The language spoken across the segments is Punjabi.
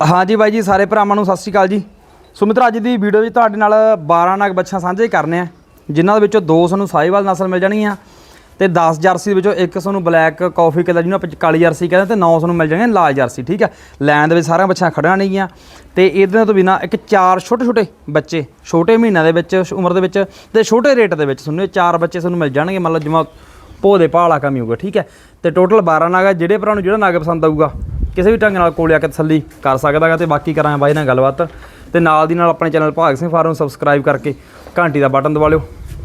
ਹਾਂਜੀ ਬਾਈ ਜੀ, ਸਾਰੇ ਭਰਾਵਾਂ ਨੂੰ ਸਤਿ ਸ਼੍ਰੀ ਅਕਾਲ ਜੀ। ਸੋ ਮਿੱਤਰੋ ਅੱਜ ਦੀ ਵੀਡੀਓ ਵਿੱਚ ਤੁਹਾਡੇ ਨਾਲ 12 ਨਾਗ ਬੱਚਾ ਸਾਂਝੇ ਕਰਨੇ ਆ, ਜਿਨ੍ਹਾਂ ਦੇ ਵਿੱਚੋਂ ਦੋ ਸਾਨੂੰ ਸਾਈਵਾਲ ਨਸਲ ਮਿਲ ਜਾਣਗੀਆਂ ਤੇ 10 ਜਰਸੀ ਦੇ ਵਿੱਚੋਂ ਇੱਕ ਸਾਨੂੰ ਬਲੈਕ ਕਾਫੀ ਕਲਰ ਜਿਹਨੂੰ ਆਪਾਂ ਕਾਲੀ ਜਰਸੀ ਕਹਿੰਦੇ ਤੇ 9 ਸਾਨੂੰ ਮਿਲ ਜਾਣਗੇ ਲਾਲ ਜਰਸੀ, ਠੀਕ ਹੈ ਲਾਈਨ ਦੇ ਵਿੱਚ ਸਾਰੀਆਂ ਬੱਚੀਆਂ ਖੜੀਆਂ ਨੇਗੀਆਂ ਤੇ ਇਹਦੇ ਤੋਂ ਬਿਨਾ ਇੱਕ ਚਾਰ ਛੋਟੇ ਛੋਟੇ ਬੱਚੇ, ਛੋਟੇ ਮਹੀਨਿਆਂ ਦੇ ਵਿੱਚ ਉਮਰ ਦੇ ਵਿੱਚ ਤੇ ਛੋਟੇ ਰੇਟ ਦੇ ਵਿੱਚ ਤੁਹਾਨੂੰ ਇਹ ਚਾਰ ਬੱਚੇ ਤੁਹਾਨੂੰ ਮਿਲ ਜਾਣਗੇ, ਮਤਲਬ ਜਿਵੇਂ ਭੋ ਦੇ ਭਾਲਾ ਕਮੀ ਹੋਊਗਾ, ਠੀਕ ਹੈ ਤੇ ਟੋਟਲ 12 ਨਾਗ ਆ, ਜਿਹੜੇ ਭਰਾ ਨੂੰ ਜਿਹੜਾ ਨਾਗ ਪਸੰਦ ਆਊਗਾ ਕਿਸੇ ਵੀ ਢੰਗ ਨਾਲ ਕੋਲੇ ਆ ਕੇ ਤਸੱਲੀ ਕਰ ਸਕਦਾਗਾ ਤੇ ਬਾਕੀ ਕਰਾਂ ਬਾਈ ਨਾਲ ਗੱਲਬਾਤ। ਤੇ ਨਾਲ ਦੀ ਨਾਲ ਆਪਣੇ ਚੈਨਲ ਭਾਗ ਸਿੰਘ ਫਾਰਮ ਨੂੰ ਸਬਸਕ੍ਰਾਈਬ ਕਰਕੇ ਘੰਟੀ ਦਾ ਬਟਨ ਦਬਾ ਲਿਓ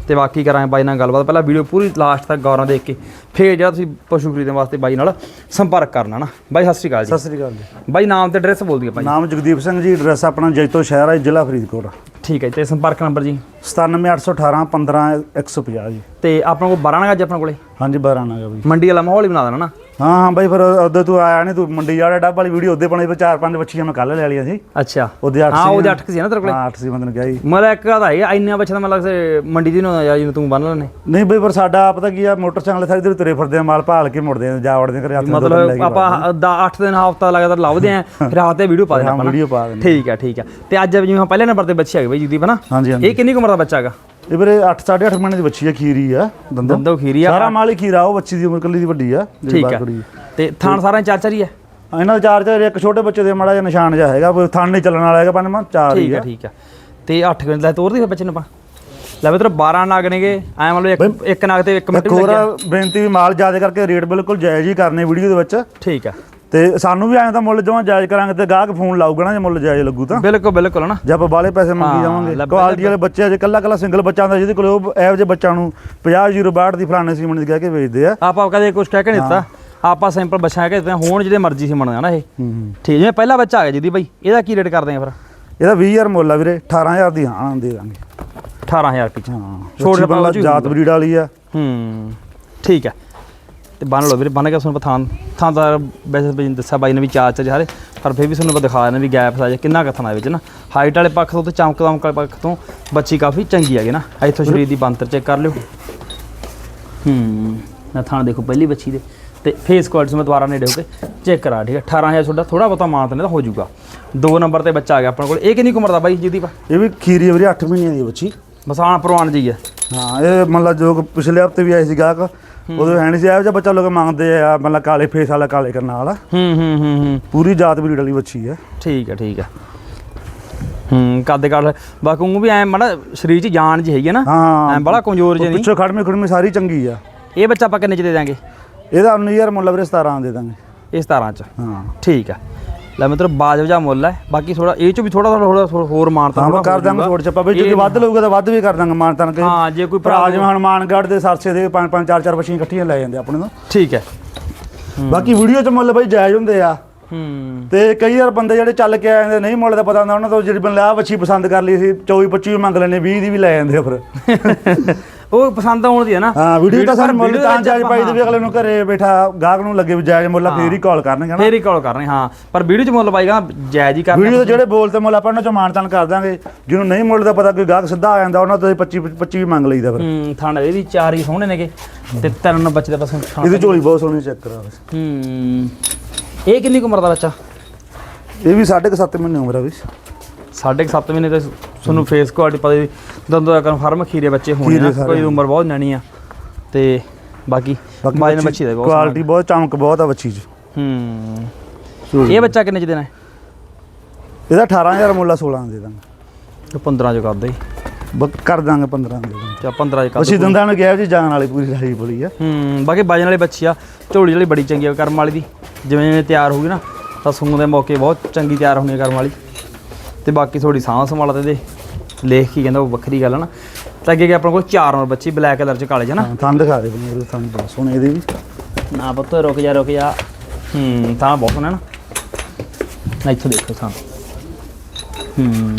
ਤੇ ਬਾਕੀ ਕਰਾਂ ਬਾਈ ਨਾਲ ਗੱਲਬਾਤ। ਪਹਿਲਾਂ ਵੀਡੀਓ ਪੂਰੀ ਲਾਸਟ ਤੱਕ ਗੌਰ ਨਾਲ ਦੇਖ ਕੇ ਫੇਰ ਜਿਹੜਾ ਤੁਸੀਂ ਪਸ਼ੂ ਖਰੀਦਣ ਵਾਸਤੇ ਬਾਈ ਨਾਲ ਸੰਪਰਕ ਕਰਨਾ ਨਾ। ਬਾਈ ਸਤਿ ਸ਼੍ਰੀ ਅਕਾਲ ਜੀ। ਸਤਿ ਸ੍ਰੀ ਅਕਾਲ ਜੀ। ਬਾਈ ਨਾਮ ਤੇ ਐਡਰੈਸ ਬੋਲ ਦਈਏ ਬਾਈ। ਨਾਮ ਜਗਦੀਪ ਸਿੰਘ ਜੀ ਐਡਰੈਸ ਆਪਣਾ ਜੈਤੋ ਸ਼ਹਿਰ ਹੈ ਜ਼ਿਲ੍ਹਾ ਫਰੀਦਕੋਟ ਠੀਕ ਹੈ ਤੇ ਸੰਪਰਕ ਨੰਬਰ ਜੀ? 97818 15150 ਜੀ। ਤੇ ਆਪਣਾ ਕੋਲ 12 ਨਗਾ ਜੀ ਆਪਣਾ ਕੋਲੇ? ਹਾਂਜੀ 12 ਨਾਗਾ ਬਈ। ਮੰਡੀ ਵਾਲਾ ਮਾਹੌਲ ਹੀ ਬਣਾ ਦੇਣਾ ਨਾ। ਹਾਂ ਹਾਂ ਬਾਈ ਫਿਰ ਉਹਦੇ ਤੂੰ ਆਇਆ ਨਹੀਂ ਤੂੰ ਮੰਡੀ ਵਾਲੇ ਡੱਬ ਵਾਲੀ ਵੀਡੀਓ ਉਹਦੇ ਬਣੇ ਚਾਰ ਪੰਜ ਬੱਚੀਆਂ ਮੈਂ ਕੱਲ ਲੈ ਲਈਆਂ ਸੀ। ਅੱਛਾ। ਉਹਦੇ 8 ਹਾਂ ਉਹਦੇ 8 ਸੀ ਨਾ ਤੇਰੇ ਕੋਲੇ? ਹਾਂ 8 ਸੀ ਮੈਂ ਤੈਨੂੰ ਕਿਹਾ ਜੀ ਮੇਰਾ ਇੱਕ ਦਾ ਹੈ ਇੰਨਾ ਬੱਚਾ ਮੈਨੂੰ ਲੱਗਦਾ ਮੰਡੀ ਦੀ ਨੂੰ ਜਾਂ ਤੂੰ ਬੰਨ ਲੈਣੇ ਨਹੀਂ ਬਈ ਪਰ ਸਾਡਾ ਪਤਾ ਕੀ ਆ ਮੋਟਰਸਾਈਕਲ ਸਾਰੇ ਤੁਰੇ ਫਿਰਦੇ ਆ ਮਾਲ ਭਾਲ ਕੇ ਮੁੜਦੇ ਆ ਜਾ ਵੜਦੇ ਆ ਘਰੇ ਹੱਥ ਦਿਨ ਮਤਲਬ ਆਪਾਂ 8 ਦਿਨ ਹਫਤਾ ਲਗਾਤਾਰ ਲਾਉਦੇ ਆਂ ਫਿਰ ਹਫ਼ਤੇ ਵੀਡੀਓ ਪਾ ਦੇਣਾ ਆਪਾਂ ਵੀਡੀਓ ਪਾ ਦਿੰਦੇ ਠੀਕ ਹੈ ਠੀਕ ਹੈ ਤੇ ਅੱਜ ਜਿਵੇਂ ਪਹਿਲੇ ਨੰਬਰ ਤੇ ਬੱਚੇ ਹੈਗੇ ਬਈ ਜੀਦੀਪ ਹਨਾ ਹਾਂਜੀ ਹਾਂਜੀ। ਇਹ ਕਿੰਨੀ ਕੁ ਉਮਰ ਦਾ ਬੱਚਾ ਹੈਗਾ? ਇਹ ਵੀਰੇ 8 8.5 ਮਹੀਨੇ ਦੀ ਬੱਚੀ ਆ ਖੀਰੀ ਆ ਦੰਦੋਂ। ਦੰਦੋ ਖੀਰੀ ਆ। ਸਾਰਾ ਮਾਲ ਹੀ ਖੀਰਾ ਉਹ ਬੱਚੀ ਦੀ ਉਮਰ ਕੱਲੀ ਦੀ ਵੱਡੀ ਆ ਜਿਹੜੀ ਠੀਕ ਬਾਹਰ ਕੁੜੀ ਤੇ ਥਾਣ ਸਾਰਾ ਚਾਰ ਚਾਰ ਹੀ ਹੈ ਇਹਨਾਂ ਦਾ ਚਾਰ ਚਾਰ ਇੱਕ ਛੋਟੇ ਬੱਚੇ ਦੇ ਮਾੜਾ ਜਿਹਾ ਨਿਸ਼ਾਨ ਜਿਹਾ ਹੈਗਾ ਕੋਈ ਥਣ ਨਹੀਂ ਚੱਲਣ ਵਾਲਾ ਹੈਗਾ ਪੰਜਵਾਂ ਚਾਰ ਹੀ ਠੀਕ ਆ ਠੀਕ ਹੈ ਤੇ 8 ਘੰਟੇ ਦਾ ਤੋਰਦੀ ਫਿਰ ਬੱਚੇ ਨੂੰ ਆਪਾਂ? ਲੈ ਵੀ ਤੇਰੇ 12 ਨਾਗ ਨੇਗੇ ਐ ਮਤਲਬ ਇੱਕ ਇੱਕ ਨਾਗ ਤੇ ਇੱਕ ਮਿੰਟ ਇੱਕ ਵੀ ਹੋਰ ਲੱਗਿਆ। ਬੇਨਤੀ ਵੀ ਮਾਲ ਜ਼ਿਆਦਾ ਕਰਕੇ ਰੇਟ ਬਿਲਕੁਲ ਜਾਇਜ਼ ਹੀ ਕਰਨੇ ਵੀਡੀਓ ਦੇ ਵਿੱਚ। ਠੀਕ ਹੈ ਤੇ ਸਾਨੂੰ ਵੀ ਐਂ ਤਾਂ ਮੁੱਲ ਜਮਾਂ ਜਾਇਜ਼ ਕਰਾਂਗੇ ਤੇ ਗਾਹਕ ਫੋਨ ਲਾਊਗਾ ਨਾ ਜੇ ਮੁੱਲ ਜਾਇਜ਼ ਲੱਗੂ ਤਾਂ। ਬਿਲਕੁਲ ਬਿਲਕੁਲ ਹਨਾ ਜੇ ਆਪਾਂ ਬਾਲੇ ਪੈਸੇ ਮੰਗੀ ਜਾਵਾਂਗੇ। ਕੁਆਲਿਟੀ ਵਾਲੇ ਬੱਚੇ ਅਜੇ ਕੱਲਾ ਕੱਲਾ ਸਿੰਗਲ ਬੱਚਾ ਹੁੰਦਾ ਜਿਹਦੇ ਕੋਲ ਉਹ ਇਹੋ ਜਿਹੇ ਬੱਚਾ ਨੂੰ 50 ਜ਼ੀਰੋ 62 ਦੀ ਫਲਾਣੇ ਸੀਮਨ ਦੀ ਕਹਿ ਕੇ ਵੇਚਦੇ ਆ। ਆਪਾਂ ਕਦੇ ਕੁਝ ਕਹਿ ਕੇ ਨਹੀਂ ਦਿੱਤਾ। ਆਪਾਂ ਸਿੰਪਲ ਬੱਚਾ ਕਹਿ ਕੇ ਦਿੱਤੇ ਆ, ਹੋਣ ਜਿਹੜੇ ਮਰਜ਼ੀ ਸੀ ਮੰਨਦਾ ਨਾ ਇਹ। ਠੀਕ ਜਿਵੇਂ ਪਹਿਲਾ ਬੱਚਾ ਆ ਗਿਆ ਜੀਦੀ ਬਾਈ ਇਹਦਾ ਕੀ ਰੇਟ ਕਰਦੇ ਆ ਫਿਰ? ਇਹਦਾ 20000 ਮੁੱਲ ਆ ਵੀਰੇ 18000 ਦੀ ਹਾਂ ਦੇ ਦਾਂਗੇ। 18000 ਪਿੱਛੇ ਹਾਂ ਛੋੜ ਛੋਟੇ ਬੰਦਾ ਜਾਤ ਬਰੀਡ ਵਾਲੀ ਆ। ਹੂੰ ਠੀਕ ਹੈ ਤੇ ਬੰਨ ਲਓ ਵੀਰੇ ਬੰਨ ਕੇ ਤੁਹਾਨੂੰ ਪਥਾਨ ਥਾਂ ਦਾ ਵੈਸੇ ਵੀ ਦੱਸਿਆ ਬਾਈ ਨੇ ਵੀ ਚਾਰ ਚਾਰ ਹਾਰੇ ਪਰ ਫਿਰ ਵੀ ਤੁਹਾਨੂੰ ਮੈਂ ਦਿਖਾ ਦੇਣਾ ਵੀ ਗੈਪ ਸਾਜ ਕਿੰਨਾ ਕਥਨਾ ਵਿੱਚ ਨਾ। ਹਾਈਟ ਵਾਲੇ ਪੱਖ ਤੋਂ ਤੇ ਚਮਕ ਦਮਕ ਵਾਲੇ ਪੱਖ ਤੋਂ ਬੱਚੀ ਕਾਫੀ ਚੰਗੀ ਹੈਗੀ ਨਾ। ਇੱਥੋਂ ਸਰੀਰ ਦੀ ਬੰਤਰ ਚੈੱਕ ਕਰ ਲਿਓ। ਹੂੰ ਨਾ ਥਾਂ ਦੇਖੋ ਪਹਿਲੀ ਬੱਚੀ ਦੇ। ਤੇ ਫੇਸ ਕੁਆਲਿਟੀ ਮੈਂ ਦੁਬਾਰਾ ਨੇੜੇ ਹੋ ਕੇ ਚੈੱਕ ਕਰਾ ਠੀਕ ਹੈ। 18000 ਤੁਹਾਡਾ ਥੋੜਾ ਬਹੁਤਾ ਮਾਨ ਤਾਂ ਹੋ ਜਾਊਗਾ। ਦੋ ਨੰਬਰ ਤੇ ਬੱਚਾ ਆ ਗਿਆ ਆਪਣੇ ਕੋਲ। ਇਹ ਕਿੰਨੀ ਉਮਰ ਦਾ ਬਾਈ ਜਿਹਦੀ ਪਾ? ਇਹ ਵੀ ਖੀਰੀ ਆ ਵੀਰੇ 8 ਮਹੀਨਿਆਂ ਦੀ ਬੱਚੀ। ਬਸਾਨ ਪ੍ਰਵਾਨ ਜੀ ਹੈ। ਹਾਂ ਇਹ ਮਤਲਬ ਜੋ ਕਿ ਪਿਛਲੇ ਹਫ਼ਤੇ ਵੀ ਆਏ ਸੀ ਗਾਹਕ ਉਦੋਂ ਹੈ ਨਹੀਂ ਸੀ ਇਹੋ ਜਿਹਾ ਬੱਚਾ ਲੋਕ ਮੰਗਦੇ ਆ ਮਤਲਬ ਕਾਲੇ ਫੇਸ ਵਾਲਾ ਕਾਲੇ ਕਰਨ ਵਾਲਾ। ਹੂੰ ਹੂੰ ਹੂੰ ਹੂੰ। ਪੂਰੀ ਜਾਤ ਬਰੀਡ ਵਾਲੀ ਬੱਚੀ ਆ। ਠੀਕ ਹੈ ਠੀਕ ਹੈ ਹੂੰ ਕੱਦ ਕੱਦ। ਬਾਕੀ ਉਹ ਵੀ ਐ ਮੜਾ ਸਰੀਰ 'ਚ ਜਾਨ ਜੀ ਹੈਗੀ ਹੈ ਨਾ ਹਾਂ। ਐ ਬੜਾ ਕਮਜ਼ੋਰ ਜਿਹਾ ਨਹੀਂ? ਪਿੱਛੋਂ ਖੜਮੇ ਖੜਮੇ ਸਾਰੀ ਚੰਗੀ ਆ। ਇਹ ਬੱਚਾ ਆਪਾਂ ਕਿੰਨੇ ਚ ਦੇ ਦਾਂਗੇ? ਇਹਦਾ 19000 ਮੁੱਲ ਵੀਰੇ 17 ਦੇ ਦਾਂਗੇ। ਇਸ 17 ਚ। ਹਾਂ। ਠੀਕ ਹੈ ਲੈ ਮਿੱਤਰ ਬਾਜਬ ਜਾ ਮੁੱਲ ਹੈ। ਬਾਕੀ ਥੋੜਾ ਇਹ ਚ ਵੀ ਥੋੜਾ ਥੋੜਾ ਹੋਰ ਮਾਨਤਾ ਹਾਂ ਕਰ ਦਾਂਗੇ ਛੋੜ ਚੱਪਾ। ਬਈ ਜੇ ਵੱਧ ਲਊਗਾ ਤਾਂ ਵੱਧ ਵੀ ਕਰ ਦਾਂਗੇ ਮਾਨ ਤਨ ਕੇ ਹਾਂ ਜੇ ਕੋਈ ਭਰਾ ਜਿਵੇਂ ਹਨੂਮਾਨਗੜ੍ਹ ਦੇ ਸਰਸੇ ਦੇ ਪੰਜ ਪੰਜ ਚਾਰ ਚਾਰ ਬੱਚੀਆਂ ਇਕੱਠੀਆਂ ਲੈ ਜਾਂਦੇ ਆਪਣੇ ਤੋਂ। ਠੀਕ ਹੈ। ਬਾਕੀ ਵੀਡੀਓ 'ਚ ਮੁੱਲ ਬਈ ਜਾਇਜ਼ ਹੁੰਦੇ ਆ। ਹੂੰ। ਤੇ ਕਈ ਵਾਰ ਬੰਦੇ ਜਿਹੜੇ ਚੱਲ ਕੇ ਆ ਜਾਂਦੇ ਨਹੀਂ ਮੁੱਲ ਦਾ ਪਤਾ ਹੁੰਦਾ ਉਹਨਾਂ ਤੋਂ ਜਿਹੜੀ ਬੰਦੇ ਆ ਬੱਚੀ ਪਸੰਦ ਕਰ ਲਈ ਸੀ 24 25 ਵੀ ਮੰਗ ਲੈਣੇ 20 ਦੀ ਵੀ ਲੈ ਜਾਂਦੇ ਫਿਰ। ਉਹ ਪਸੰਦ ਆਉਣ ਦੀ ਹੈ ਨਾ। ਹਾਂ ਵੀਡੀਓ ਤਾਂ ਸਾਨੂੰ ਮੁੱਲ ਤਾਂ ਜਾਇਜ਼ ਪਾਈ ਦੇ ਵੀ ਅਗਲੇ ਨੂੰ ਘਰੇ ਬੈਠਾ ਗਾਹਕ ਨੂੰ ਲੱਗੇ ਵੀ ਜਾਇਜ਼ ਮੁੱਲ ਫੇਰ ਹੀ ਕਾਲ ਕਰਨਗੇ ਨਾ। ਫੇਰ ਹੀ ਕਾਲ ਕਰਨੇ ਹਾਂ। ਪਰ ਵੀਡੀਓ ਚ ਮੁੱਲ ਪਾਈਗਾ ਜਾਇਜ਼ ਹੀ ਕਰਨਾ ਵੀਡੀਓ ਜਿਹੜੇ ਬੋਲ ਤੇ ਮੁੱਲ ਆਪਾਂ ਉਹਨਾਂ ਚੋਂ ਮਾਨਤਾਨ ਕਰ ਦਾਂਗੇ। ਜਿਹਨੂੰ ਨਹੀਂ ਮੁੱਲ ਦਾ ਪਤਾ ਕੋਈ ਗਾਹਕ ਸਿੱਧਾ ਆ ਜਾਂਦਾ ਉਹਨਾਂ ਤੋਂ 25 25 ਵੀ ਮੰਗ ਲਈਦਾ ਫਿਰ। ਹੂੰ ਥਾਣਾ ਇਹਦੀ ਚਾਰ ਹੀ ਸੋਹਣੇ ਨੇਗੇ ਤੇ ਤਿੰਨ ਬੱਚੇ ਦਾ ਬਸ ਇਹਦੀ ਝੋਲੀ ਬਹੁਤ ਸੋਹਣੀ ਚੈੱਕ ਕਰਾ ਬਸ ਹੂੰ ਇਹ ਕਿੰਨੀ ਕੁ ਉਮਰ ਦਾ ਬੱਚਾ? ਇਹ ਵੀ 7.5 ਮਹੀਨੇ ਉਮਰ ਆ ਵੀ ਸਾਢੇ ਕੁ ਸੱਤ ਮਹੀਨੇ ਤੇ ਤੁਹਾਨੂੰ ਫੇਸ ਕੁਆਲਿਟੀ ਪਤਾ ਹੀ ਦੰਦੋਂ ਕਨਫਰਮ ਖੀਰੇ ਬੱਚੇ ਹੋਣੇ ਆ ਕੋਈ ਉਮਰ ਬਹੁਤ ਨਣੀ ਆ। ਤੇ ਬਾਕੀ ਬਾਈ ਨੇ ਬੱਚੀ ਦਾ ਬਹੁਤ ਕੁਆਲਿਟੀ ਬਹੁਤ ਚਮਕ ਬਹੁਤ ਆ ਬੱਚੀ 'ਚ। ਹੂੰ। ਇਹ ਬੱਚਾ ਕਿੰਨੇ ਚ ਦੇਣਾ? ਇਹਦਾ 18000 ਮੁੱਲ ਆ 16 ਦੇ ਦਾਂਗੇ। ਇਹ 15 ਚ ਕਰ ਦੇ ਬ- ਕਰ ਦਾਂਗੇ 15 ਦੇ ਚਾ 15 ਚ ਕਰ ਅਸੀਂ ਦੰਦਾਂ ਨੂੰ ਕਿਹਾ ਜੀ ਜਾਨ ਵਾਲੀ ਪੂਰੀ ਰਾਜੀ ਬੋਲੀ ਆ। ਹੂੰ ਬਾਕੀ ਵਜਨ ਵਾਲੀ ਬੱਚੀ ਆ ਝੋਲੀ ਜਿਹੜੀ ਬੜੀ ਚੰਗੀ ਆ ਕਰਮ ਵਾਲੀ ਦੀ। ਜਿਵੇਂ ਜਿਵੇਂ ਤਿਆਰ ਹੋਊਗੀ ਨਾ ਤਾਂ ਦੇ ਮੌਕੇ ਬਹੁਤ ਚੰਗੀ ਤਿਆਰ ਹੋਣੀ ਕਰਮ ਵਾਲੀ। ਤੇ ਬਾਕੀ ਥੋੜੀ ਸਾਹ ਸੰਭਾਲ ਤੇ ਦੇ। ਲੇਖ ਕੀ ਕਹਿੰਦਾ ਉਹ ਵੱਖਰੀ ਗੱਲ ਆ ਨਾ। ਤਾਂ ਅੱਗੇ ਆਪਣੇ ਕੋਲ ਚਾਰ ਨੰਬਰ ਬੱਚੀ ਬਲੈਕ ਕਲਰ ਚ ਕਾਲੇ ਨਾ। ਹਾਂ ਥਣ ਦਿਖਾ ਦੇ ਇਹਦੇ ਥਣ ਬਹੁਤ ਸੋਹਣੇ ਇਹਦੇ ਵੀ। ਨਾ ਪੁੱਤ ਰੁਕ ਜਾ ਰੁਕ ਜਾ। ਹੂੰ ਤਾਂ ਬਹੁਤ ਸੋਹਣਾ ਨਾ। ਇੱਥੋਂ ਦੇਖੋ ਤਾਂ ਹੂੰ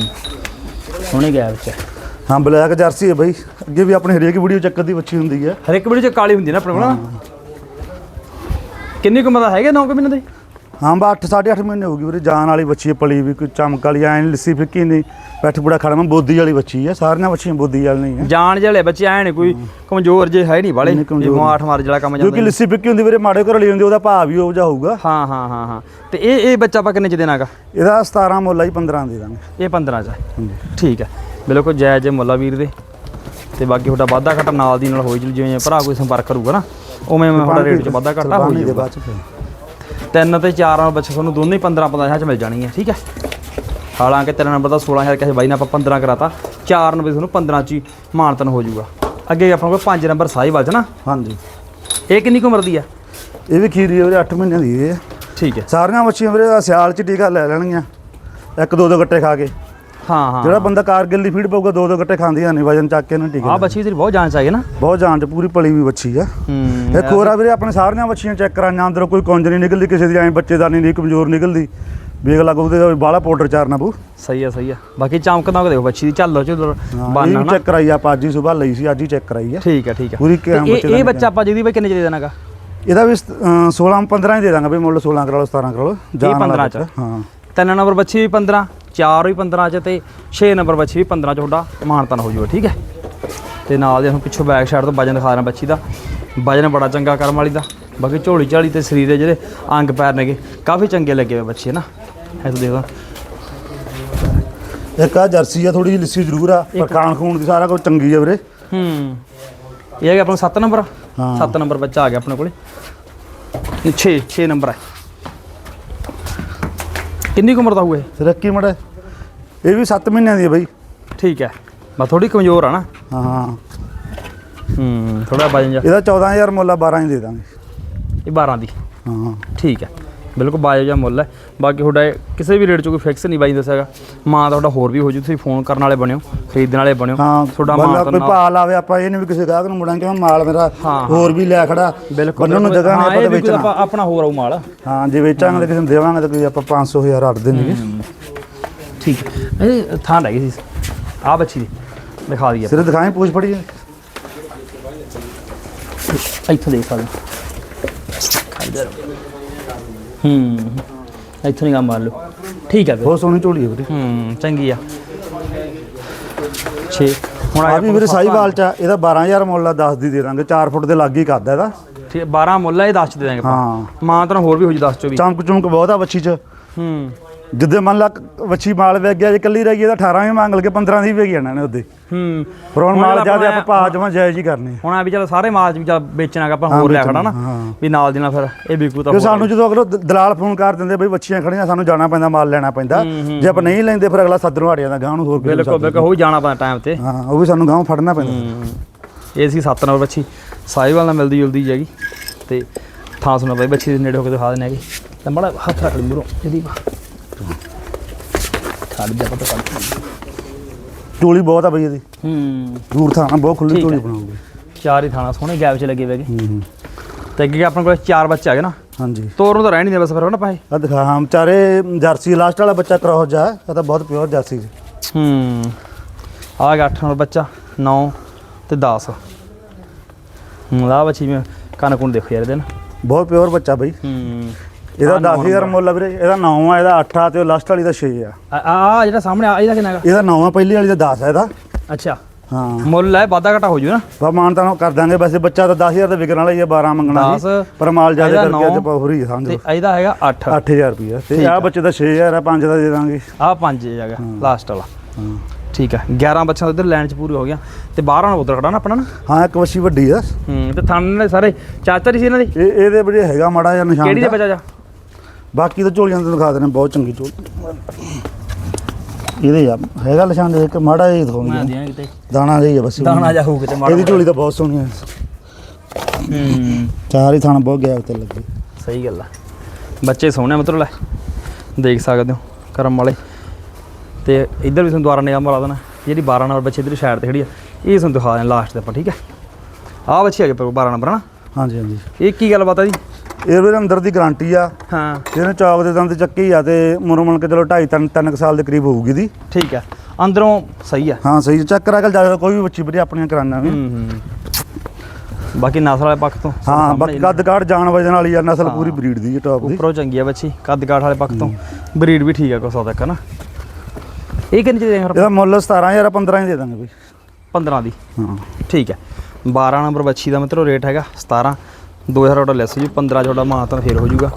ਸੋਹਣੇ ਗਿਆ ਵਿੱਚ ਹਾਂ ਬਲੈਕ ਜਰਸੀ ਹੈ ਬਈ। ਅੱਗੇ ਵੀ ਆਪਣੇ ਹਰੇਕ ਵੀਡੀਓ ਚੱਕਰ ਦੀ ਬੱਚੀ ਹੁੰਦੀ ਹੈ ਹਰ ਇੱਕ ਵੀਡੀਓ ਚ ਕਾਲੀ ਹੁੰਦੀ ਹੈ ਨਾ ਆਪਣੇ ਕੋਲ ਕਿੰਨੀ ਕੁ ਮਦਾ ਹੈਗੇ 9 ਕੁ ਮਹੀਨੇ ਦੇ? ਹਾਂ ਬਾ 8 8.5 ਮਹੀਨੇ ਹੋ ਗਈ ਵੀਰੇ ਜਾਨ ਵਾਲੀ ਬੱਚੀ ਹੈ ਪਲੀ ਵੀ ਕੋਈ ਚਮਕ ਵਾਲੀ ਐ ਨੀ ਲਿੱਸੀ ਫਿੱਕੀ ਨਹੀਂ ਪੈਠ ਬੁੜਾ ਖੜਾ ਮੈਂ ਬੋਦੀ ਵਾਲੀ ਬੱਚੀ ਹੈ ਸਾਰੀਆਂ ਬੱਚੀਆਂ ਬੋਦੀ ਵਾਲੀ ਨਹੀਂ ਹੈ ਜਾਣ ਬੱਚੇ ਐ ਨਹੀਂ ਕੋਈ ਕਮਜ਼ੋਰ ਜੇ ਹੈ ਨਹੀਂ ਵਾਲੇ ਨਹੀਂ, ਜਿਵੇਂ ਆਠ ਮਾਰ ਜਿਹੜਾ ਕੰਮ ਕਿਉਂਕਿ ਜਾਂਦਾ ਲਿੱਸੀ ਫਿੱਕੀ ਹੁੰਦੀ ਵੀਰੇ ਮਾੜੇ ਘਰ ਲਈ ਹੁੰਦੀ ਉਹਦਾ ਭਾਅ ਵੀ ਉਹ ਜਿਹਾ ਹੋਊਗਾ। ਹਾਂ ਹਾਂ ਹਾਂ ਹਾਂ। ਤੇ ਇਹ ਇਹ ਬੱਚਾ ਆਪਾਂ ਕਿੰਨੇ ਚ ਦੇਣਾਗਾ ਇਹਦਾ 17 ਮੁੱਲ ਆ ਜੀ 15 ਦੇ ਦਾਂਗੇ। ਇਹ 15 ਚ। ਠੀਕ ਹੈ ਬਿਲਕੁਲ ਜਾਇਜ਼ ਜੇ ਮੁੱਲਾ ਵੀਰ ਦੇ। ਤੇ ਬਾਕੀ ਤੁਹਾਡਾ ਵਾਧਾ ਘਟਾ ਨਾਲ ਦੀ ਨਾਲ ਹੋਈ ਜੂ ਜਿਵੇਂ ਭਰਾ ਕੋਈ ਸੰਪਰਕ ਕਰੂਗਾ ਨਾ ਉਵੇਂ ਉਵੇਂ ਤੁਹਾਡਾ ਰੇਟ ਚ ਵਾਧਾ ਘਟਾ ਹੋ ਕੁਰਬਾਨੀ ਦੇ ਜਾਊਗਾ। ਬਾਅਦ ਚ ਫਿਰ। ਤਿੰਨ ਤੇ ਚਾਰ ਨਾਲ ਬੱਚੇ ਤੁਹਾਨੂੰ ਦੋਨੇ ਹੀ 15 15 ਚ ਮਿਲ ਜਾਣੀ ਹੈ ਠੀਕ ਹੈ? ਹਾਲਾਂਕਿ ਤਿੰਨ ਨੰਬਰ ਦਾ 16000 ਕਿਸੇ ਬਾਈ ਨੇ ਆਪਾਂ 15 ਕਰਾਤਾ ਚਾਰ ਨੰਬਰ ਤੁਹਾਨੂੰ 15 ਚ ਹੀ ਮਾਨਤਨ ਹੋ ਜਾਊਗਾ। ਅੱਗੇ ਆਪਣੇ ਕੋਲ 5 ਨੰਬਰ ਸਾਈਵਾਲ ਚ ਨਾ? ਹਾਂਜੀ। ਇਹ ਕਿੰਨੀ ਕੁ ਉਮਰ ਦੀ ਆ ਇਹ ਵੀ ਖੀਰੀ ਵੀਰੇ 8 ਮਹੀਨਿਆਂ ਦੀ ਹੈ। ਠੀਕ ਹੈ। ਸਾਰੀਆਂ ਬੱਚੀਆਂ ਵੀਰੇ ਸਿਆਲ ਚ ਟੀਕਾ ਲੈ ਲੈਣਗੀਆਂ। ਇੱਕ ਦੋ ਦੋ ਗੱਟੇ ਖਾ ਕੇ। ਹਾਂ ਹਾਂ ਜਿਹੜਾ ਬੰਦਾ ਕਾਰਗਿਲ ਦੀ ਫੀਡ ਪਾਊਗਾ ਦੋ ਦੋ ਗੱਟੇ ਖਾਂਦੀਆਂ ਨਹੀਂ ਵਜਨ ਚੱਕ ਕੇ ਇਹਨਾਂ ਟੀਕੇ ਆ ਬੱਚੀ ਤੇਰੀ ਬਹੁਤ ਜਾਨ ਚਾਹੀਏ ਨਾ? ਬਹੁਤ ਜਾਨ ਚ ਪੂਰੀ ਪਲੀ ਵੀ ਬੱਚੀ ਆ। ਹੂੰ। ਹੋਰ ਆ ਵੀਰੇ ਆਪਣੇ ਸਾਰੀਆਂ ਬੱਚੀਆਂ ਚੈੱਕ ਕਰਾਈਆਂ ਅੰਦਰੋਂ ਕੋਈ ਕੁੰਜ ਨਹੀਂ ਨਿਕਲਦੀ ਕਿਸੇ ਦੀ ਐਂ ਬੱਚੇਦਾਨੀ ਨਹੀਂ ਕਮਜ਼ੋਰ ਨਿਕਲਦੀ। ਵੇਖ ਲਾ ਉਹਦੇ ਬਾਹਲਾ ਪਾਊਡਰ ਚਾਰਨਾ ਬੂ ਸਹੀ ਆ ਸਹੀ ਆ। ਬਾਕੀ ਚਮਕਦਾ ਦੇਖੋ ਬੱਚੀ ਦੀ ਚੱਲੋ ਚੱਲੋ ਇਹ ਬਾਨਾ ਨਾ ਚੈੱਕ ਕਰਾਈ ਆਪਾਂ ਅੱਜ ਹੀ ਸਵੇਰ ਲਈ ਸੀ ਅੱਜ ਹੀ ਚੈੱਕ ਕਰਾਈ ਆ। ਠੀਕ ਹੈ ਠੀਕ ਹੈ ਪੂਰੀ ਇਹ ਦਾ ਇਹ ਬੱਚਾ ਆਪਾਂ ਜਿਹਦੀ ਬਈ ਕਿੰਨੇ ਚ ਦੇ ਦੇਣਾਗਾ? ਇਹਦਾ ਵੀ 16 15 ਹੀ ਦੇ ਦਾਂਗੇ ਬਈ ਮੁੱਲ 16 ਕਰਾ ਲਓ 17 ਕਰਾ ਲਓ ਵਾਲਾ 15 ਚ। ਬੱਚਾ, ਹਾਂ। ਤਿੰਨ ਨੰਬਰ ਬੱਚੀ ਵੀ 15 ਚਾਰ ਵੀ 15 ਚ ਤੇ 6 ਨੰਬਰ ਬੱਚੀ ਵੀ 15 ਚ ਤੁਹਾਡਾ ਮਾਨਤਨ ਹੋ ਜਾਊਗਾ ਠੀਕ ਹੈ? ਤੇ ਨਾਲ ਦੇ ਹੁਣ ਪਿੱਛੋਂ ਬੈਕ ਸਾਈਡ ਤੋਂ ਵਜਨ ਦਿਖਾ ਰਿਹਾ ਬੱਚੀ ਦਾ। ਵਜਨ ਬੜਾ ਚੰਗਾ ਕਰਮ ਵਾਲੀ ਦਾ। ਬਾਕੀ ਝੋਲੀ ਝਾਲੀ ਤੇ ਸਰੀਰ ਦੇ ਜਿਹੜੇ ਅੰਗ ਪੈਰ ਨੇਗੇ ਕਾਫੀ ਚੰਗੇ ਲੱਗੇ ਹੋਏ ਬੱਚੇ ਨਾ ਇਹ ਤੋਂ ਦੇਖੋ। ਇੱਕ ਆ ਜਰਸੀ ਆ ਥੋੜੀ ਜਿਹੀ ਲਿੱਸੀ ਜ਼ਰੂਰ ਆ ਪਰ ਖਾਣ ਖੂਣ ਦੀ ਸਾਰਾ ਕੁਝ ਚੰਗੀ ਆ ਵੀਰੇ। ਹੂੰ। ਇਹ ਹੈਗਾ ਆਪਣਾ 7 ਨੰਬਰ ਹਾਂ। 7 ਨੰਬਰ ਬੱਚਾ ਆ ਗਿਆ ਆਪਣੇ ਕੋਲੇ। 6 6 ਨੰਬਰ ਹੈ ਕਿੰਨੀ ਕੁ ਉਮਰ ਦਾ ਹੋਊ ਇਹ? ਫਿਰ ਕੀ ਮੜਾ ਇਹ ਵੀ 7 ਮਹੀਨਿਆਂ ਦੀ ਆ ਬਈ। ਠੀਕ ਹੈ। ਬਸ ਥੋੜੀ ਕਮਜ਼ੋਰ ਆ ਨਾ। ਹਾਂ। ਹਾਂ ਥੋੜਾ ਵਜਨ ਜਾ ਇਹਦਾ 14000 ਮੁੱਲ ਆ 12 ਹੀ ਦੇ ਦਾਂਗੇ। ਇਹ 12 ਦੀ? ਹਾਂ। ਠੀਕ ਹੈ। ਬਿਲਕੁਲ ਬਾਜਾ ਜਿਹਾ ਮੁੱਲ ਹੈ। ਬਾਕੀ ਤੁਹਾਡਾ ਇਹ ਕਿਸੇ ਵੀ ਰੇਟ 'ਚ ਕੋਈ ਫਿਕਸ ਨਹੀਂ ਬਾਈ ਦੱਸਿਆਗਾ ਮਾਂ ਤੁਹਾਡਾ ਹੋਰ ਵੀ ਹੋ ਜੂ ਤੁਸੀਂ ਫੋਨ ਕਰਨ ਵਾਲੇ ਬਣਿਓ ਖਰੀਦਣ ਵਾਲੇ ਬਣਿਓ। ਹਾਂ ਤੁਹਾਡਾ ਮਾਂ ਕੋਈ ਤਾਂ ਭਾਅ ਲਾਵੇ ਆਪਾਂ ਇਹ ਨਹੀਂ ਵੀ ਕਿਸੇ ਗਾਹਕ ਨੂੰ ਮੁੜਾਂਗੇ ਕਿ ਮਾਲ ਮੇਰਾ ਹੋਰ ਵੀ ਲਿਆ ਖੜਾ। ਬਿਲਕੁਲ ਬੰਨਣ ਨੂੰ ਜਗ੍ਹਾ ਨਹੀਂ ਕੋਈ ਵੇਚਣਾ। ਆਪਾਂ ਆਪਣਾ ਹੋਰ ਆਊ ਮਾਲ। ਹਾਂ ਜੇ ਵੇਚਾਂਗੇ ਤਾਂ ਕਿਸੇ ਨੂੰ ਦੇਵਾਂਗੇ ਤਾਂ ਕੋਈ ਆਪਾਂ 500000 ਅੱਡ ਦੇਣਗੇ ਠੀਕ ਹੈ। ਇਹ ਥਾਂ ਰਹਿ ਗਈ ਸੀ। ਆ ਬੱਚੀ ਦੀ। ਦਿਖਾ ਦਈਏ ਸਿਰੇ ਦਿਖਾਏ ਪੂਛ ਫੜੀ ਇੱਥੋਂ ਦੇਖ ਸਕਦੇ ਹੂੰ ਇੱਥੋਂ ਨਹੀਂ ਗਾ ਮਾਰ ਲਓ। ਠੀਕ ਹੈ ਵੀਰੇ ਬਹੁਤ ਸੋਹਣੀ ਝੋਲੀ ਹੈ ਵੀਰੇ। ਹੂੰ ਚੰਗੀ ਆ। 6 ਹੁਣ ਆ ਵੀ ਵੀਰੇ ਸਾਈਵਾਲ ਚ ਆ, ਇਹਦਾ 12000 ਮੁੱਲ ਆ 10 ਦੀ ਦੇ ਦਾਂਗੇ। 4 ਫੁੱਟ ਦੇ ਲਾਗੇ ਹੀ ਕਰਦਾ ਇਹਦਾ। ਠੀਕ 12 ਮੁੱਲ ਇਹ 10 ਚ ਦੇ ਦਾਂਗੇ। ਹਾਂ। ਮਾਂ ਤਾਂ ਹੋਰ ਵੀ ਹੋ ਜੂ 10 ਚੋਂ ਵੀ। ਚਮਕ ਚਮਕ ਬਹੁਤ ਆ ਬੱਚੀ ਚ। ਹੂੰ। ਜਿੱਦੇ ਮੰਨ ਲਾ ਵੱਛੀ ਮਾਲ ਵੇਚ ਗਿਆ ਜੇ ਕੱਲੀ ਰਹੀ ਇਹਦਾ 18 ਵੀ ਮੰਗ ਲਗੇ 15 ਦੀ ਵੀ ਵੇਚ ਜਾਣਾ ਨੇ ਉਹਦੇ ਹੂੰ। ਪਰ ਹੁਣ ਮਾਲ ਜ਼ਿਆਦਾ ਆਪਾਂ ਭਾਅ ਜਮਾ ਜਾਇਜ਼ ਹੀ ਕਰਨੇ। ਹੁਣ ਆ ਵੀ ਚਲ ਸਾਰੇ ਮਾਲ ਚ ਵੀ ਚੱਲ ਵੇਚਣਾਗਾ ਆਪਾਂ ਹੋਰ ਲਿਆ ਖੜਾ ਨਾ ਹਾਂ। ਵੀ ਨਾਲ ਦੀ ਨਾਲ ਫਿਰ ਇਹ ਵਿਕੂ ਤਾਂ ਸਾਨੂੰ ਜਦੋਂ ਅਗਲੋ ਦ- ਦਲਾਲ ਫੋਨ ਕਰ ਦਿੰਦੇ ਬਈ ਵੱਛੀਆਂ ਖੜੀਆਂ ਸਾਨੂੰ ਜਾਣਾ ਪੈਂਦਾ ਮਾਲ ਲੈਣਾ ਪੈਂਦਾ। ਜੇ ਆਪਾਂ ਨਹੀਂ ਲੈਂਦੇ ਫਿਰ ਅਗਲਾ ਸੱਦਰੋਂ ਹਟ ਜਾਂਦਾ ਗਾਂ ਨੂੰ ਹੋਰ ਬਿਲਕੁਲ ਬਿਲਕੁਲ ਹੋ ਹੀ ਜਾਣਾ ਪੈਂਦਾ ਟਾਈਮ ਤੇ। ਹਾਂ ਉਹ ਵੀ ਸਾਨੂੰ ਗਾਂ ਫੜਨਾ ਪੈਂਦਾ। ਹੂੰ। ਇਹ ਸੀ 7 ਨੰਬਰ ਬੱਚੀ ਸਾਈਵਾਲ ਨਾਲ ਮਿਲਦੀ ਜੁਲਦੀ ਜਾਗੀ ਤੇ ਥਾਂ ਸੁਣਾ ਬਈ ਬੱਚੀ ਦੇ ਨੇੜੇ ਹੋ ਕੇ ਦਿਖਾ ਦੇਣੇ ਹੈਗੇ। ਤਾਂ ਬੜਾ ਹੱਥ ਰੱਖ ਲਈ ਮੂਰੋਂ ਇਹਦੀ ਖੜ ਜਾ ਪਤਾ ਕਰ ਟੋਲੀ ਬਹੁਤ ਆ ਬਈ ਇਹਦੀ। ਹੂੰ। ਦੂਰ ਥਾਣਾ ਬਹੁਤ ਖੁੱਲੀ ਠੀਕ ਟੋਲੀ ਹੈ। ਬਣਾਉਂਗੇ ਚਾਰ ਹੀ ਥਾਣਾ ਸੋਹਣੇ ਗੈਪ ਚ ਲੱਗੇ ਹੋਏਗੇ ਹੂੰ ਹੂੰ। ਤੇ ਅੱਗੇ ਆਪਣੇ ਕੋਲ ਚਾਰ ਬੱਚੇ ਗਏ ਨਾ। ਹਾਂਜੀ। ਤੋਰ ਨੂੰ ਤਾਂ ਰਹਿ ਨਹੀਂ ਦੇ ਬਸ ਫਿਰ ਨਾ ਪਾਏ ਆ ਦਿਖਾ ਹਾਂ ਵਿਚਾਰੇ ਜਰਸੀ ਲਾਸਟ ਵਾਲਾ ਬੱਚਾ ਕ੍ਰੋਸ ਜਾ ਇਹ ਤਾਂ ਬਹੁਤ ਪਿਓਰ ਜਰਸੀ ਜੀ ਹੂੰ। ਆ ਗਿਆ 8 ਨੰਬਰ ਬੱਚਾ 9 ਤੇ 10 ਹੂੰ ਲਾ ਬੱਚੀ ਮੈਂ ਕੰਨ ਕੁੰਨ ਦੇਖੋ ਯਾਰ ਇਹਦੇ ਨਾ। ਬਹੁਤ ਪਿਓਰ ਬੱਚਾ ਬਈ। ਹੂੰ। ਇਹਦਾ ਆਹ ਨੌਂ 10000 ਮੁੱਲ ਆ ਵੀਰੇ ਇਹਦਾ 9 ਆ ਇਹਦਾ 8 ਆ ਤੇ ਲਾਸਟ ਵਾਲੀ ਦਾ 6 ਆ। ਆ ਆ ਜਿਹੜਾ ਸਾਹਮਣੇ ਆ ਇਹਦਾ ਕਿੰਨਾ ਹੈਗਾ? ਇਹਦਾ 9 ਆ ਪਹਿਲੀ ਵਾਲੀ ਦਾ 10 ਆ ਇਹਦਾ। ਅੱਛਾ। ਹਾਂ। ਮੁੱਲ ਹੈ ਵਾਧਾ ਘਟਾ ਹੋ ਜੂ ਨਾ। ਬਾ ਮਾਨਤਾ ਨੂੰ ਕਰ ਦਾਂਗੇ ਵੈਸੇ ਬੱਚਾ ਤਾਂ 10000 ਦਾ ਵਿਕਣ ਵਾਲਾ ਹੀ ਆ 12 ਮੰਗਣਾ ਪਰ ਮਾਲ ਜ਼ਿਆਦਾ ਕਰਕੇ ਅੱਜ ਨੌਂ, ਆਪਾਂ ਹੋਰੀ ਸਮਝੋ ਤੇ ਇਹਦਾ ਹੈਗਾ 8 8000 ਰੁਪਿਆ ਤੇ ਆ। ਬੱਚੇ ਦਾ 6000 ਆ 5 ਦਾ ਦੇ ਦਾਂਗੇ। ਆ 5 ਹੈਗਾ ਲਾਸਟ ਵਾਲਾ। ਹਾਂ। ਠੀਕ ਹੈ 11 ਬੱਚਿਆਂ ਦਾ ਇਧਰ ਲਾਈਨ ਚ ਪੂਰੇ ਹੋ ਗਿਆ। ਤੇ 12 ਨਾਲ ਉਧਰ ਖੜਾ ਨਾ ਆਪਣਾ ਨਾ। ਹਾਂ ਇੱਕ ਵੱਛੀ ਵੱਡੀ ਆ। ਹੂੰ ਤੇ ਥਾਣੇ ਦੇ ਸਾਰੇ ਚਾਚਾ ਜੀ ਸੀ ਇਹਨਾਂ ਦੀ? ਇਹ ਇਹਦੇ ਬੜੇ ਹੈਗਾ ਮਾੜਾ ਜਿਹਾ ਨਿਸ਼ਾਨ ਕਿਹੜੀ ਦੇ। ਬੱਚਾ ਜਾ? ਬਾਕੀ ਤਾਂ ਝੋਲੀਆਂ ਤੇ ਦਿਖਾ ਦੇਣੇ ਬਹੁਤ ਚੰਗੀ ਝੋਲੀ। ਇਹਦੇ ਆ ਹੈਗਾ ਨਿਸ਼ਾਨ ਦੇ ਇੱਕ ਮਾੜਾ ਜਿਹਾ ਦਿਖਾਉਂਦੀ ਕਿਤੇ। ਦਾਣਾ ਜਿਹਾ ਹੀ ਆ ਬਸ। ਦਾਣਾ ਜਾ ਹੋਊ ਕਿਤੇ ਮਾੜਾ ਇਹਦੀ ਝੋਲੀ ਤਾਂ ਬਹੁਤ ਸੋਹਣੀ ਆ। ਹੂੰ। ਚਾਰ ਹੀ ਥਾਣਾ ਬਹੁਤ ਗਿਆ ਉੱਤੇ ਲੱਗੇ। ਸਹੀ ਗੱਲ ਆ। ਬੱਚੇ ਸੋਹਣੇ ਆ ਮਤਲਬ ਲੈ। ਦੇਖ ਸਕਦੇ ਹੋ ਕਰਮ ਵਾਲੇ। ਤੇ ਇੱਧਰ ਵੀ ਤੁਹਾਨੂੰ ਦੁਆਰਾ ਨਿਗਾਹ ਮਾਰਾ ਦੇਣਾ। ਜਿਹੜੀ 12 ਨੰਬਰ ਬੱਚੇ ਇੱਧਰ ਸਾਈਡ ਤੇ ਖੜੀ ਆ ਇਹ ਤੁਹਾਨੂੰ ਦਿਖਾ ਦੇਣਾ ਲਾਸਟ ਤੇ ਆਪਾਂ ਠੀਕ ਹੈ? ਆਹ ਬੱਚੇ ਹੈਗੇ ਪਰ 12 ਨੰਬਰ ਹਨਾ? ਹਾਂਜੀ ਹਾਂਜੀ। ਇਹ ਕੀ ਗੱਲਬਾਤ ਆ ਜੀ? ਇਹ ਵੀ ਅੰਦਰ ਦੀ ਗਾਰੰਟੀ ਆ। ਹਾਂ। ਇਹਨੇ ਚੌਕ ਦੇ ਦੰਦ ਚੱਕੀ ਆ ਤੇ ਮੁਰਮਣ ਕੇ ਚਲੋ 2.5 3 3 ਸਾਲ ਦੇ ਕਰੀਬ ਹੋਊਗੀ ਦੀ ਠੀਕ ਹੈ ਅੰਦਰੋਂ ਸਹੀ ਆ। ਹਾਂ ਸਹੀ ਚੈੱਕ ਕਰਾ ਕੇ ਜਾ ਕੋਈ ਵੀ ਬੱਚੀ ਵਧੀਆ ਆਪਣੀਆਂ ਕਰਾਨਾ ਵੀ। ਹੂੰ ਹੂੰ। ਬਾਕੀ ਨਸਲ ਵਾਲੇ ਪੱਖ ਤੋਂ ਹਾਂ ਬਾਕੀ ਕੱਦ ਕਾਠ ਜਾਨ ਵਜਨ ਵਾਲੀ ਆ ਨਸਲ ਪੂਰੀ ਬਰੀਡ ਦੀ ਟੌਪ ਦੀ। ਉੱਪਰੋਂ ਚੰਗੀ ਆ ਬੱਚੀ ਕੱਦ ਕਾਠ ਵਾਲੇ ਪੱਖ ਤੋਂ। ਬਰੀਡ ਵੀ ਠੀਕ ਆ ਕੋਸਾ ਤੱਕ ਨਾ ਇਹ ਕਿੰਨੇ ਚ ਦੇ ਫਿਰ ਇਹਦਾ ਮੁੱਲ 17000 15 ਹੀ ਦੇ ਦਾਂਗੇ ਬਈ। 15 ਦੀ। ਹਾਂ। ਠੀਕ ਹੈ 12 ਨੰਬਰ ਬੱਚੀ ਦਾ ਮਤਲਬ ਰੇਟ ਹੈਗਾ 17 2000 ਤੁਹਾਡਾ ਲੈਸ ਜੀ 15 ਤੁਹਾਡਾ ਮਾਂ ਤਾਂ ਫੇਰ ਹੋ ਜਾਊਗਾ।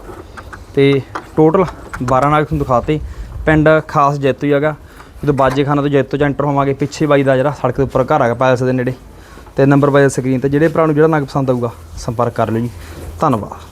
ਤੇ ਟੋਟਲ 12 ਨਾਗ ਤੁਹਾਨੂੰ ਦਿਖਾਤੇ। ਪਿੰਡ ਖਾਸ ਜੈਤੂ ਹੀ ਹੈਗਾ। ਜਦੋਂ ਬਾਜੇਖਾਨਾ ਤੋਂ ਜੈਤੂ ਚ ਐਂਟਰ ਹੋਵਾਂਗੇ, ਪਿੱਛੇ ਬਾਈ ਦਾ ਜਿਹੜਾ ਸੜਕ ਦੇ ਉੱਪਰ ਘਰ ਹੈਗਾ ਪੈਲਸ ਦੇ ਨੇੜੇ। ਤੇ ਨੰਬਰ ਬਾਈ ਸਕਰੀਨ ਤੇ ਜਿਹੜੇ ਭਰਾ ਨੂੰ ਜਿਹੜਾ ਨਾਗ ਪਸੰਦ ਆਊਗਾ, ਸੰਪਰਕ ਕਰ ਲਿਓ ਜੀ। ਧੰਨਵਾਦ।